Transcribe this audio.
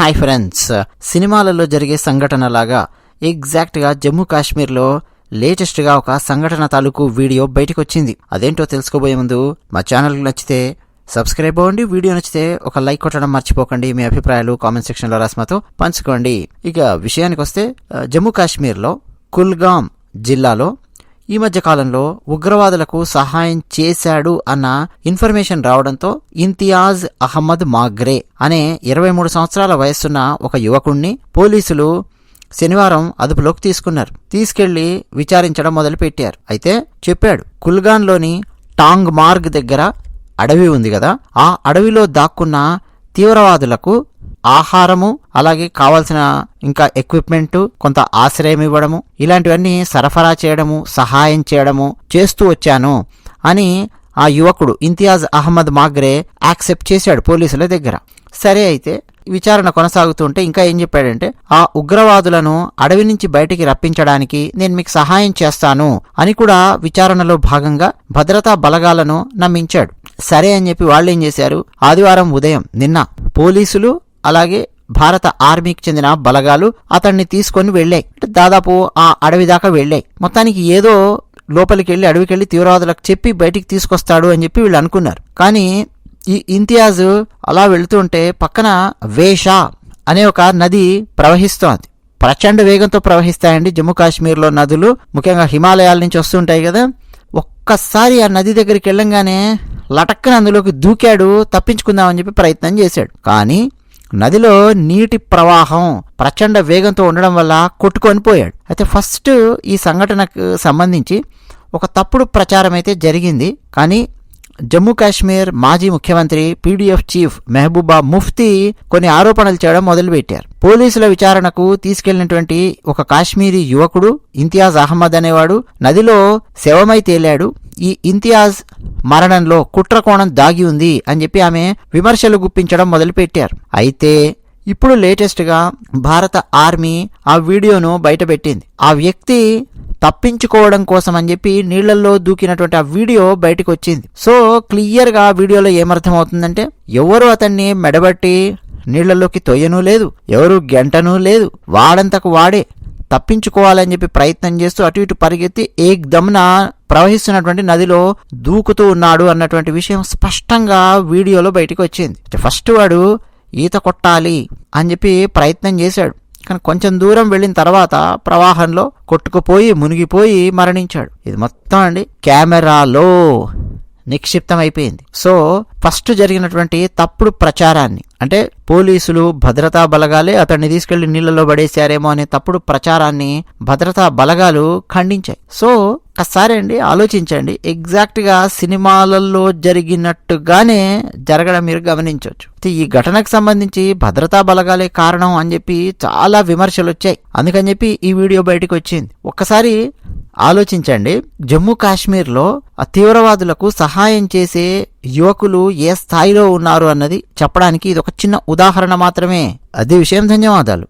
Hi friends. సినిమాలలో జరిగే సంఘటన లాగా ఎగ్జాక్ట్గా జమ్మూ కాశ్మీర్లో లేటెస్ట్గా ఒక సంఘటన తాలూకు వీడియో బయటకు వచ్చింది అదేంటో తెలుసుకోబోయే ముందు మా ఛానల్కి నచ్చితే సబ్స్క్రైబ్ అవ్వండి. వీడియో నచ్చితే ఒక లైక్ కొట్టడం మర్చిపోకండి. మీ అభిప్రాయాలు కామెంట్ సెక్షన్లో రాస్మాతో పంచుకోండి. ఇక విషయానికి వస్తే జమ్మూ కాశ్మీర్లో కుల్గామ్ జిల్లాలో ఈ మధ్య కాలంలో ఉగ్రవాదులకు సహాయం చేశాడు అన్న ఇన్ఫర్మేషన్ రావడంతో ఇంతియాజ్ అహ్మద్ మాగ్రే అనే ఇరవై మూడు సంవత్సరాల వయస్సున్న ఒక యువకుణ్ణి పోలీసులు శనివారం అదుపులోకి తీసుకున్నారు. తీసుకెళ్ళి విచారించడం మొదలుపెట్టారు. అయితే చెప్పాడు కుల్గాన్లోని టాంగ్ మార్గ్ దగ్గర అడవి ఉంది కదా ఆ అడవిలో దాక్కున్న తీవ్రవాదులకు ఆహారము అలాగే కావాల్సిన ఇంకా ఎక్విప్మెంట్ కొంత ఆశ్రయం ఇవ్వడము ఇలాంటివన్నీ సరఫరా చేయడము సహాయం చేయడము చేస్తూ వచ్చాను అని ఆ యువకుడు ఇంతియాజ్ అహ్మద్ మాగ్రే యాక్సెప్ట్ చేశాడు పోలీసుల దగ్గర. సరే అయితే విచారణ కొనసాగుతుంటే ఇంకా ఏం చెప్పాడంటే ఆ ఉగ్రవాదులను అడవి నుంచి బయటికి రప్పించడానికి నేను మీకు సహాయం చేస్తాను అని కూడా విచారణలో భాగంగా భద్రతా బలగాలను నమ్మించాడు. సరే అని చెప్పి వాళ్ళు ఏం చేశారు? ఆదివారం ఉదయం నిన్న పోలీసులు అలాగే భారత ఆర్మీకి చెందిన బలగాలు అతన్ని తీసుకొని వెళ్ళాయి. అంటే దాదాపు ఆ అడవి దాకా వెళ్ళాయి. మొత్తానికి ఏదో లోపలికి వెళ్ళి అడవికి వెళ్ళి తీవ్రవాదులకు చెప్పి బయటికి తీసుకొస్తాడు అని చెప్పి వీళ్ళు అనుకున్నారు. కానీ ఈ ఇంతియాజ్ అలా వెళుతుంటే పక్కన వేష అనే ఒక నది ప్రవహిస్తోంది. ప్రచండ వేగంతో ప్రవహిస్తాయండి జమ్మూ కాశ్మీర్లో నదులు. ముఖ్యంగా హిమాలయాల నుంచి వస్తుంటాయి కదా. ఒక్కసారి ఆ నది దగ్గరికి వెళ్ళంగానే లటక్కన అందులోకి దూకాడు తప్పించుకుందామని చెప్పి ప్రయత్నం చేశాడు. కానీ నదిలో నీటి ప్రవాహం ప్రచండ వేగంతో ఉండడం వల్ల కొట్టుకొని పోయాడు. అయితే ఫస్ట్ ఈ సంఘటనకు సంబంధించి ఒక తప్పుడు ప్రచారం అయితే జరిగింది. కానీ జమ్మూ కాశ్మీర్ మాజీ ముఖ్యమంత్రి పీడీఎఫ్ చీఫ్ మెహబూబా ముఫ్తీ కొన్ని ఆరోపణలు చేయడం మొదలుపెట్టారు. పోలీసుల విచారణకు తీసుకెళ్ళినటువంటి ఒక కాశ్మీరీ యువకుడు ఇంతియాజ్ అహ్మద్ అనేవాడు నదిలో శవమై తేలాడు. ఈ ఇంతియాజ్ మరణంలో కుట్రకోణం దాగి ఉంది అని చెప్పి ఆమె విమర్శలు గుప్పించడం మొదలుపెట్టారు. అయితే ఇప్పుడు లేటెస్ట్గా భారత ఆర్మీ ఆ వీడియోను బయటపెట్టింది. ఆ వ్యక్తి తప్పించుకోవడం కోసం అని చెప్పి నీళ్ళలో దూకినటువంటి ఆ వీడియో బయటకు వచ్చింది సో క్లియర్గా ఆ వీడియోలో ఏమర్థమవుతుందంటే ఎవరు అతన్ని మెడబట్టి నీళ్ళలోకి తొయ్యనూ లేదు ఎవరు గంటనూ లేదు వాడంతకు వాడే తప్పించుకోవాలని చెప్పి ప్రయత్నం చేస్తూ అటు ఇటు పరిగెత్తి ఏక్ దమ్న ప్రవహిస్తున్నటువంటి నదిలో దూకుతూ ఉన్నాడు అన్నటువంటి విషయం స్పష్టంగా వీడియోలో బయటకు వచ్చింది. ఫస్ట్ వాడు ఈత కొట్టాలి అని చెప్పి ప్రయత్నం చేశాడు. కానీ కొంచెం దూరం వెళ్ళిన తర్వాత ప్రవాహంలో కొట్టుకుపోయి మునిగిపోయి మరణించాడు. ఇది మొత్తం అండి కెమెరాలో నిక్షిప్తం అయిపోయింది సో ఫస్ట్ జరిగినటువంటి తప్పుడు ప్రచారాన్ని అంటే పోలీసులు భద్రతా బలగాలే అతన్ని తీసుకెళ్ళి నీళ్ళలో పడేశారేమో అనే తప్పుడు ప్రచారాన్ని భద్రతా బలగాలు ఖండించాయి. సో ఒక్కసారి అండి ఆలోచించండి. ఎగ్జాక్ట్గా సినిమాలలో జరిగినట్టుగానే జరగడం మీరు గమనించవచ్చు. ఈ ఘటనకు సంబంధించి భద్రతా బలగాలే కారణం అని చెప్పి చాలా విమర్శలు వచ్చాయి. అందుకని చెప్పి ఈ వీడియో బయటకు వచ్చింది. ఒక్కసారి ఆలోచించండి. జమ్మూ కాశ్మీర్లో తీవ్రవాదులకు సహాయం చేసే యువకులు ఏ స్థాయిలో ఉన్నారు అన్నది చెప్పడానికి ఇది ఒక చిన్న ఉదాహరణ మాత్రమే. అదే విషయం ధన్యవాదాలు.